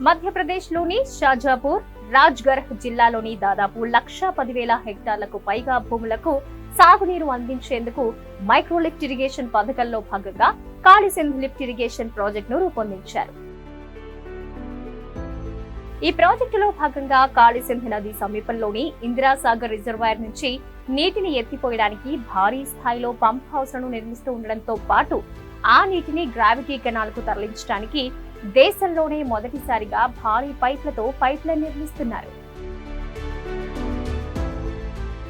మధ్యప్రదేశ్లోని షాజాపూర్ రాజ్గర్ జిల్లాలోని దాదాపు లక్ష పదివేల హెక్టార్లకు పైగా భూములకు సాగునీరు అందించేందుకు మైక్రో లిఫ్ట్ ఇరిగేషన్ పథకంలో భాగంగా కాళీసింధ్ లిఫ్ట్ ఇరిగేషన్ ప్రాజెక్టును రూపొందించారు. ఈ ప్రాజెక్టులో భాగంగా కాళిసింధ్ నది సమీపంలోని ఇందిరాసాగర్ రిజర్వాయర్ నుంచి నీటిని ఎత్తిపోయడానికి భారీ స్థాయిలో పంప్ హౌస్లను నిర్మిస్తూ ఉండడంతో పాటు ఆ నీటిని గ్రావిటీ కెనాల్కు తరలించడానికి దేశంలోనే మొదటిసారిగా భారీ పైప్లతో పైప్లైన్ నిర్మిస్తున్నారు.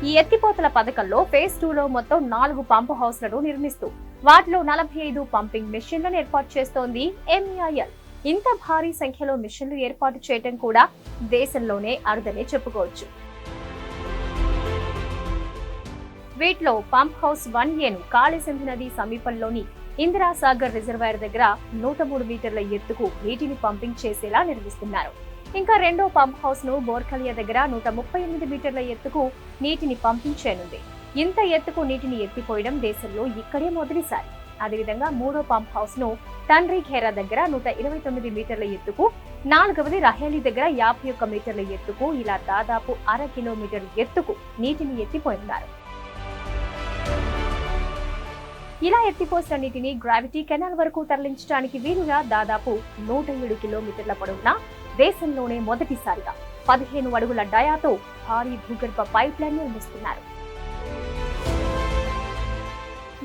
ఈ ఎత్తిపోతల పథకంలో ఫేజ్ టూలో మొత్తం నాలుగు పంప్ హౌస్లను నిర్మిస్తూ వాటిలో నలభై ఐదు పంపింగ్ మిషన్లను ఏర్పాటు చేస్తోంది ఎంఈఐఎల్ ఇంత భారీ సంఖ్యలో మిషన్లు ఏర్పాటు చేయడం కూడా దేశంలోనే అరుదనే చెప్పుకోవచ్చు. వీటిలో పంప్ హౌస్ వన్ ఏను కాళేసింధు నది సమీపంలోని ఇందిరాసాగర్ రిజర్వాయర్ దగ్గర నూట మూడు మీటర్ల ఎత్తుకు నీటిని పంపింగ్ చేసేలా నిర్మిస్తున్నారు. ఇంకా రెండో పంప్ హౌస్ను బోర్ఖలియా దగ్గర నూట ముప్పై ఎనిమిది మీటర్ల ఎత్తుకు నీటిని పంపించేనుంది ఇంత ఎత్తుకు నీటిని ఎత్తిపోయడం దేశంలో ఇక్కడే మొదటిసారి. అదేవిధంగా మూడో పంప్ హౌస్ను తండ్రి ఖేరా దగ్గర నూట ఇరవై తొమ్మిది మీటర్ల ఎత్తుకు నాలుగవది రహేలి దగ్గర యాభై ఒక్క మీటర్ల ఎత్తుకు ఇలా దాదాపు అర కిలోమీటర్ ఎత్తుకు నీటిని ఎత్తిపోయినారు. ఇలా ఎత్తిపోసిన నీటిని గ్రావిటీ కెనాల్ వరకు తరలించడానికి వీలుగా దాదాపు నూట ఏడు కిలోమీటర్ల పొడవున దేశంలోనే మొదటిసారిగా పదిహేను అడుగుల డయాతో భారీ భూగర్భ పైప్ లైన్ నిర్మిస్తున్నారు.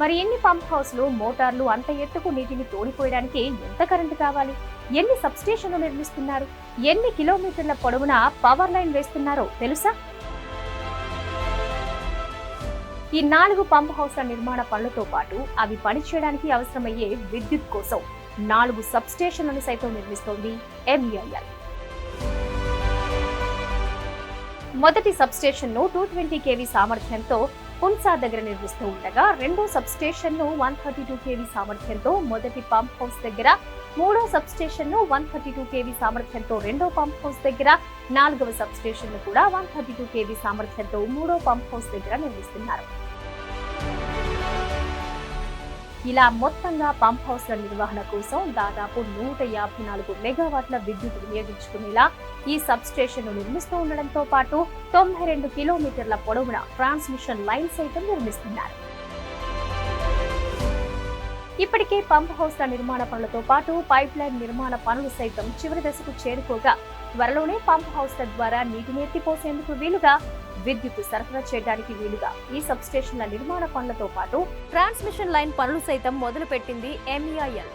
మరి ఎన్ని పంప్ హౌస్లు మోటార్లు అంత ఎత్తుకు నీటిని తోడిపోయడానికి ఎంత కరెంటు కావాలి? ఎన్ని సబ్స్టేషన్లు నిర్మిస్తున్నారు? ఎన్ని కిలోమీటర్ల పొడవున పవర్ లైన్ వేస్తున్నారో తెలుసా? ఈ నాలుగు పంప్ హౌస్ల నిర్మాణ పనులతో పాటు అవి పనిచేయడానికి అవసరమయ్యే విద్యుత్ కోసం నాలుగు సబ్ స్టేషన్లను సైతం నిర్మిస్తోంది ఎంఈఐఎల్ మొదటి సబ్స్టేషన్ను టూ ట్వంటీ కేవీ సామర్థ్యంతో పున్సా దగ్గర నిర్మిస్తూ ఉండగా రెండో సబ్స్టేషన్ను వన్ థర్టీ టూ కేవీ సామర్థ్యంతో మొదటి పంప్ హౌస్ దగ్గర మూడో సబ్స్టేషన్ను వన్ థర్టీ టూ కేవీ సామర్థ్యంతో రెండో పంప్ హౌస్ దగ్గర నాలుగవ సబ్స్టేషన్ను కూడా వన్ థర్టీ టూ కేవీ సామర్థ్యంతో మూడో పంప్ హౌస్ దగ్గర నిర్మిస్తున్నారు. ఇలా మొత్తంగా పంప్ హౌస్ల నిర్వహణ కోసం దాదాపు నూట యాభై నాలుగు మెగావాట్ల విద్యుత్ వినియోగించుకునేలా ఈ సబ్ స్టేషన్ను నిర్మిస్తూ ఉండడంతో పాటు తొంభై రెండు కిలోమీటర్ల పొడవున ట్రాన్స్మిషన్ లైన్ సైతం నిర్మిస్తున్నారు. ఇప్పటికే పంప్ హౌస్ల నిర్మాణ పనులతో పాటు పైప్ లైన్ నిర్మాణ పనులు సైతం చివరి దశకు చేరుకోగా త్వరలోనే పంప్ హౌస్ల ద్వారా నీటిని ఎత్తిపోసేందుకు వీలుగా విద్యుత్ సరఫరా చేయడానికి వీలుగా ఈ సబ్ స్టేషన్ల నిర్మాణ పనులతో పాటు ట్రాన్స్మిషన్ లైన్ పనులు సైతం మొదలుపెట్టింది ఎంఈఐఎల్